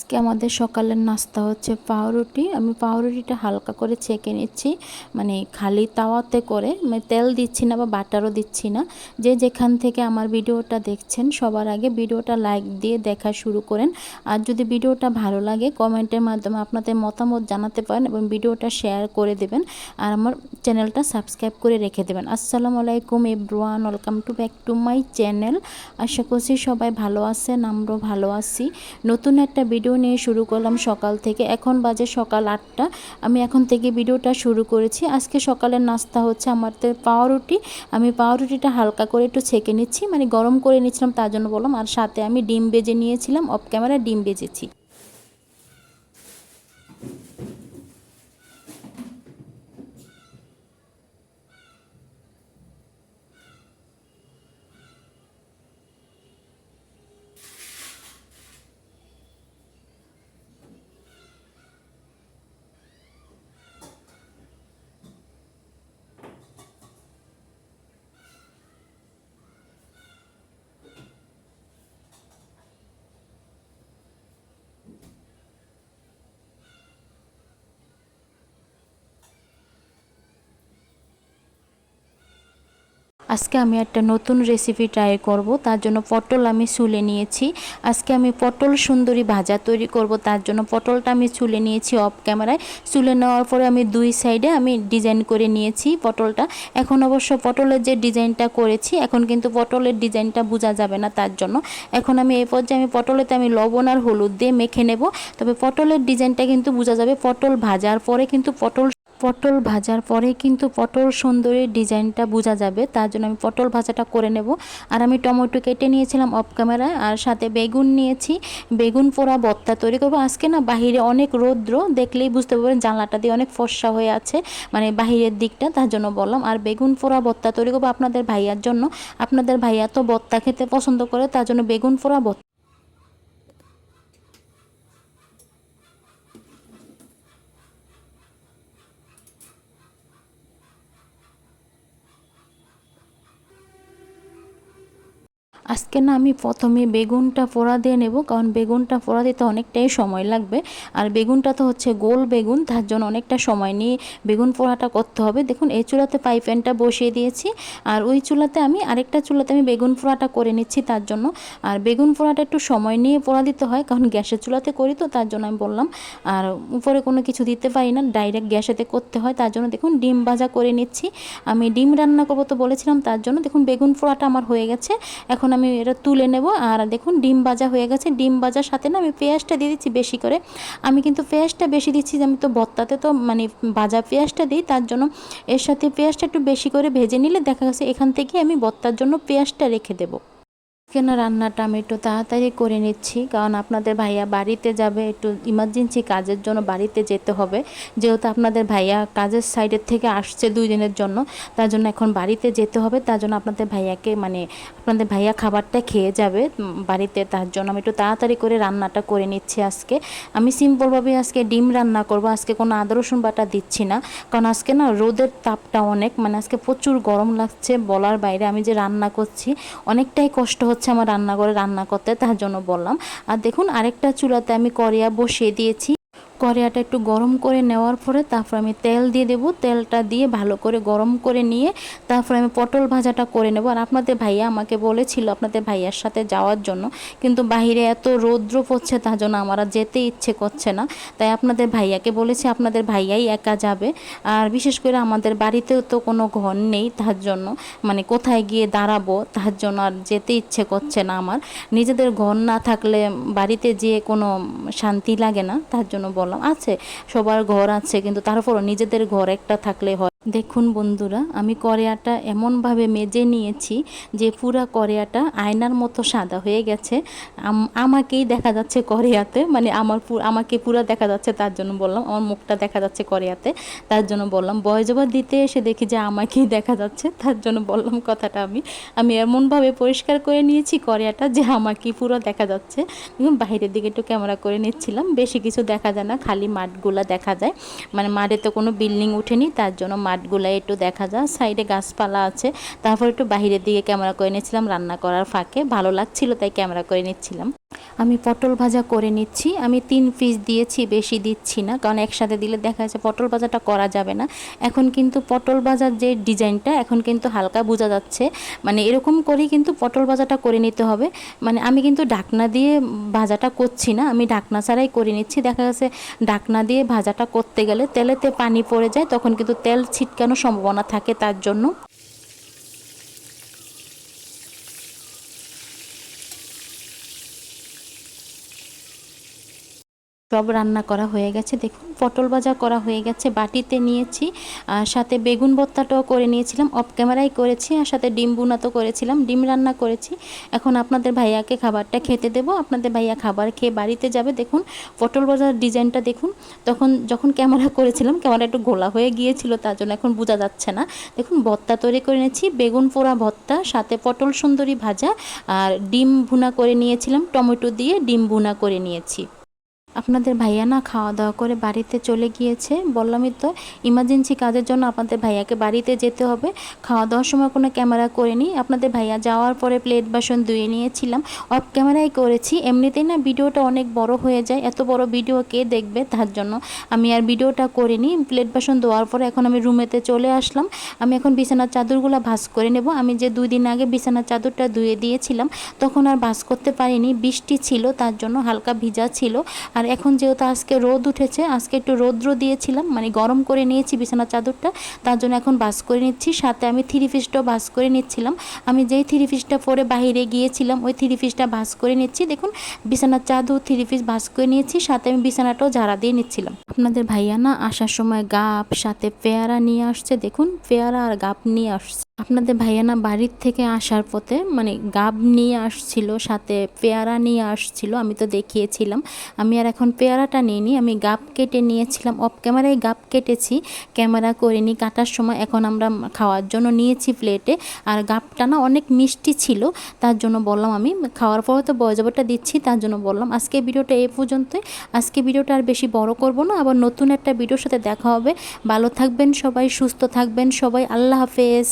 আজকে আমাদের সকালের নাস্তা হচ্ছে পাউরুটি। আমি পাউরুটিটা হালকা করে ছেঁকে নিচ্ছি মানে খালি তাওয়াতে করে। মানে তেল দিচ্ছি না বা বাটারও দিচ্ছি না। যে যেখান থেকে আমার ভিডিওটা দেখছেন, সবার আগে ভিডিওটা লাইক দিয়ে দেখা শুরু করেন। আর যদি ভিডিওটা ভালো লাগে, কমেন্টের মাধ্যমে আপনাদের মতামত জানাতে পারেন এবং ভিডিওটা শেয়ার করে দেবেন। আর আমার চ্যানেলটা সাবস্ক্রাইব করে রেখে দেবেন। আসসালামু আলাইকুম everyone, welcome to back to my channel. আশা করছি সবাই ভালো আছেন, আমরাও ভালো আছি। নতুন একটা ভিডিও নিয়ে শুরু করলাম সকাল থেকে। এখন বাজে সকাল আটটা। আমি এখন থেকে ভিডিওটা শুরু করেছি। আজকে সকালের নাস্তা হচ্ছে আমার তো পাউরুটি। আমি পাউরুটিটা হালকা করে একটু ছেঁকে নিচ্ছি মানে গরম করে নিচ্ছিলাম তার জন্য বললাম। আর সাথে আমি ডিম বেজে নিয়েছিলাম অফ ক্যামেরা ডিম বেজেছি। আজকে আমি একটা নতুন রেসিপি ট্রাই করব, তার জন্য পটল আমি চুলে নিয়েছি। আজকে আমি পটল সুন্দরী ভাজা তৈরি করব, তার জন্য পটলটা আমি চুলে নিয়েছি অফ ক্যামেরায় চুলে নেওয়ার পরে আমি দুই সাইডে আমি ডিজাইন করে নিয়েছি পটলটা। এখন অবশ্য পটলের যে ডিজাইনটা করেছি, এখন কিন্তু পটলের ডিজাইনটা বোঝা যাবে না তার জন্য। এখন আমি এই পর্যায়ে আমি পটলেতে আমি লবণ আর হলুদ দিয়ে মেখে নেব। তবে পটলের ডিজাইনটা কিন্তু বোঝা যাবে, পটল ভাজার পরে কিন্তু পটল পটল ভাজার পরে কিন্তু পটল সুন্দরীর ডিজাইনটা বোঝা যাবে, তার জন্য আমি পটল ভাজাটা করে নেব। আর আমি টমেটো কেটে নিয়েছিলাম অফ ক্যামেরায় আর সাথে বেগুন নিয়েছি। বেগুন পোড়া বত্তা তৈরি করব। আজকে না বাহিরে অনেক রৌদ্র, দেখলেই বুঝতে পারবেন জানলাটা দিয়ে অনেক ফর্সা হয়ে আছে মানে বাহিরের দিকটা, তার জন্য বললাম। আর বেগুন পোড়া বত্তা তৈরি করব আপনাদের ভাইয়ার জন্য। আপনাদের ভাইয়া তো বত্তা খেতে পছন্দ করে, তার জন্য বেগুন পোড়া বত্তা আজকে না আমি প্রথমে বেগুনটা পোড়া দিয়ে নেব, কারণ বেগুনটা পোড়া দিতে অনেকটাই সময় লাগবে। আর বেগুনটা তো হচ্ছে গোল বেগুন, তার জন্য অনেকটা সময় নিয়ে বেগুন পোড়াটা করতে হবে। দেখুন, এই চুলাতে পাইপেনটা বসিয়ে দিয়েছি, আর ওই চুলাতে আমি আরেকটা চুলাতে আমি বেগুন পোড়াটা করে নিচ্ছি তার জন্য। আর বেগুন পোড়াটা একটু সময় নিয়ে পোড়া দিতে হয়, কারণ গ্যাসের চুলাতে করি তো, তার জন্য আমি বললাম। আর উপরে কোনো কিছু দিতে পারি না, ডাইরেক্ট গ্যাসেতে করতে হয়, তার জন্য দেখুন ডিম ভাজা করে নিচ্ছি। আমি ডিম রান্না করব তো বলেছিলাম, তার জন্য দেখুন বেগুন পোড়াটা আমার হয়ে গেছে। এখন আমি এটা তুলে নেব। আর দেখুন, ডিম ভাজা হয়ে গেছে। ডিম ভাজার সাথে না আমি পেঁয়াজটা দিয়ে দিচ্ছি বেশি করে। আমি কিন্তু পেঁয়াজটা বেশি দিচ্ছি আমি তো বত্তাতে তো মানে ভাজা পেঁয়াজটা দিই, তার জন্য এর সাথে পেঁয়াজটা একটু বেশি করে ভেজে নিলে দেখা গেছে এখান থেকে আমি বত্তার জন্য পেঁয়াজটা রেখে দেবো। কেন রান্নাটা আমি একটু তাড়াতাড়ি করে নিচ্ছি? কারণ আপনাদের ভাইয়া বাড়িতে যাবে, একটু ইমার্জেন্সি কাজের জন্য বাড়িতে যেতে হবে। যেহেতু আপনাদের ভাইয়া কাজের সাইডের থেকে আসছে দুই দিনের জন্য, তার জন্য এখন বাড়িতে যেতে হবে। তার জন্য আপনাদের ভাইয়াকে মানে আপনাদের ভাইয়া খাবারটা খেয়ে যাবে বাড়িতে। তার জন্য আমি একটু তাড়াতাড়ি করে রান্নাটা করে নিচ্ছি আজকে। আমি সিম্পলভাবে আজকে ডিম রান্না করব। আজকে কোনো আদা, রসুন বাটা দিচ্ছি না। কারণ আজকে না রোদের তাপটা অনেক মানে আজকে প্রচুর গরম লাগছে বলার বাইরে আমি যে রান্না করছি, অনেকটাই কষ্ট হচ্ছে। হচ্ছে আমার রান্নাঘরে রান্না করতে, তার জন্য বললাম। আর দেখুন, আরেকটা চুলাতে আমি করিয়া বসিয়ে দিয়েছি কড়াইটা একটু গরম করে নেওয়ার পরে তারপর আমি তেল দিয়ে দেবো। তেলটা দিয়ে ভালো করে গরম করে নিয়ে তারপর আমি পটল ভাজাটা করে নেব। আর আপনাদের ভাইয়া আমাকে বলেছিল আপনাদের ভাইয়ার সাথে যাওয়ার জন্য। কিন্তু বাহিরে এত রৌদ্র পড়ছে তার জন্য আমার আর যেতে ইচ্ছে করছে না। তাই আপনাদের ভাইয়াকে বলেছি, আপনাদের ভাইয়াই একা যাবে। আর বিশেষ করে আমাদের বাড়িতেও তো কোনো ঘর নেই তার জন্য। মানে কোথায় গিয়ে দাঁড়াবো তার জন্য আর যেতে ইচ্ছে করছে না আমার। নিজেদের ঘর না থাকলে বাড়িতে যেয়ে কোনো শান্তি লাগে না তার জন্য বললাম আছে সবার ঘর আছে কিন্তু তারপরও নিজেদের ঘর একটা থাকলে হয় দেখুন বন্ধুরা, আমি করেয়াটা এমনভাবে মেজে নিয়েছি যে পুরা করেয়াটা আয়নার মতো সাদা হয়ে গেছে। আমাকেই দেখা যাচ্ছে করেয়াতে মানে আমার আমাকে পুরা দেখা যাচ্ছে তার জন্য বললাম, আমার মুখটা দেখা যাচ্ছে করেয়াতে তার জন্য বললাম বয়জবার দিতে এসে দেখি যে আমাকেই দেখা যাচ্ছে। তার জন্য বললাম কথাটা আমি আমি এমনভাবে পরিষ্কার করে নিয়েছি করেয়াটা যে আমাকেই পুরো দেখা যাচ্ছে। বাইরের দিকে একটু ক্যামেরা করে নিচ্ছিলাম, বেশি কিছু দেখা যায় না, খালি মাঠগুলা দেখা যায়। মানে মাঠে তো কোনো বিল্ডিং উঠেনি, তার জন্য মাঠ মাঠগুলো একটু দেখা যায়, সাইডে গাছপালা আছে। তারপর একটু বাহিরের দিকে ক্যামেরা করে নিয়েছিলাম, রান্না করার ফাঁকে। ভালো লাগছিল তাই ক্যামেরা করে নিচ্ছিলাম। আমি পটল ভাজা করে নিচ্ছি। আমি তিন পিস দিয়েছি, বেশি দিচ্ছি না, কারণ একসাথে দিলে দেখা যাচ্ছে পটল ভাজাটা করা যাবে না। এখন কিন্তু পটল ভাজার যে ডিজাইনটা, এখন কিন্তু হালকা বোঝা যাচ্ছে। মানে এরকম করেই কিন্তু পটল ভাজাটা করে নিতে হবে। মানে আমি কিন্তু ঢাকনা দিয়ে ভাজাটা করছি না, আমি ঢাকনা ছাড়াই করে নিচ্ছি। দেখা যাচ্ছে ঢাকনা দিয়ে ভাজাটা করতে গেলে তেলেতে পানি পড়ে যায়, তখন কিন্তু তেল ছিটকানোর সম্ভাবনা থাকে তার জন্য। সব রান্না করা হয়ে গেছে। দেখুন, পটল ভাজা করা হয়ে গেছে। বাটিতে নিয়েছি, আর সাথে বেগুন ভর্তাটাও করে নিয়েছিলাম। অফ ক্যামেরাই করেছি, আর সাথে ডিম বুনা তো করেছিলাম। ডিম রান্না করেছি। এখন আপনাদের ভাইয়াকে খাবারটা খেতে দেবো। আপনাদের ভাইয়া খাবার খেয়ে বাড়িতে যাবে। দেখুন, পটল ভাজার ডিজাইনটা দেখুন। তখন যখন ক্যামেরা করেছিলাম, ক্যামেরা একটু গোলা হয়ে গিয়েছিল, তার জন্য এখন বোঝা যাচ্ছে না। দেখুন, ভর্তা তৈরি করে নিয়েছি, বেগুন পোড়া ভর্তা, সাথে পটল সুন্দরী ভাজা, আর ডিম ভুনা করে নিয়েছিলাম। টমেটো দিয়ে ডিম ভুনা করে নিয়েছি। আপনাদের ভাইয়া না খাওয়া দাওয়া করে বাড়িতে চলে গিয়েছে। বললামই তো ইমার্জেন্সি কাজের জন্য আপনাদের ভাইয়াকে বাড়িতে যেতে হবে। খাওয়া দাওয়ার সময় কোনো ক্যামেরা করিনি আপনাদের ভাইয়া যাওয়ার পরে প্লেট বাসন ধুয়ে নিয়েছিলাম। অফ ক্যামেরাই করেছি। এমনিতেই না ভিডিওটা অনেক বড় হয়ে যায়। এত বড় ভিডিও কে দেখবে তার জন্য। আমি আর ভিডিওটা করিনি। প্লেট বাসন ধোয়ার পরে এখন আমি রুমেতে চলে আসলাম। আমি এখন বিছানার চাদরগুলো ভাস করে নেব। আমি যে দুই দিন আগে বিছানার চাদরটা ধুয়ে দিয়েছিলাম, তখন আর ভাস করতে পারিনি। বৃষ্টি ছিল তার জন্য হালকা ভিজা ছিল। আর এখন যেহেতু আজকে রোদ উঠেছে, আজকে একটু রৌদ্র দিয়েছিলাম মানে গরম করে নিয়েছি বিছানার চাদরটা, তার জন্য এখন বাস করে নিচ্ছি। সাথে আমি থ্রি পিসটাও বাস করে নিচ্ছিলাম। আমি যেই থ্রি পিসটা পরে বাইরে গিয়েছিলাম, ওই থ্রি পিসটা বাস করে নিচ্ছি। দেখুন, বিছানার চাদর থ্রি পিস বাস করে নিয়েছি, সাথে আমি বিছানাটাও ঝাড়া দিয়ে নিচ্ছিলাম। আপনাদের ভাইয়া না আসার সময় গাপ, সাথে পেয়ারা নিয়ে আসছে। দেখুন, পেয়ারা আর গাপ নিয়ে আসছে। আপনাদের ভাইয়ানা বাড়ির থেকে আসার পথে মানে গাব নিয়ে আসছিল, সাথে পেয়ারা নিয়ে আসছিল, আমি তো দেখিয়েছিলাম। আমি আর এখন পেয়ারাটা নিইনি, আমি গাব কেটে নিয়েছিলাম। অফ ক্যামেরায় গাব কেটেছি, ক্যামেরা করিনি, কাটার সময় এখন আমরা খাওয়ার জন্য নিয়েছি প্লেটে। আর গাবটা না অনেক মিষ্টি ছিল, তার জন্য বললাম আমি, খাওয়ার পরে তো বয়জাবরটা দিচ্ছি, তার জন্য বললাম, আজকে ভিডিওটা এ পর্যন্তই। আজকে ভিডিওটা আর বেশি বড় করব না, আবার নতুন একটা ভিডিওর সাথে দেখা হবে। ভালো থাকবেন সবাই, সুস্থ থাকবেন সবাই, আল্লাহ হাফেজ।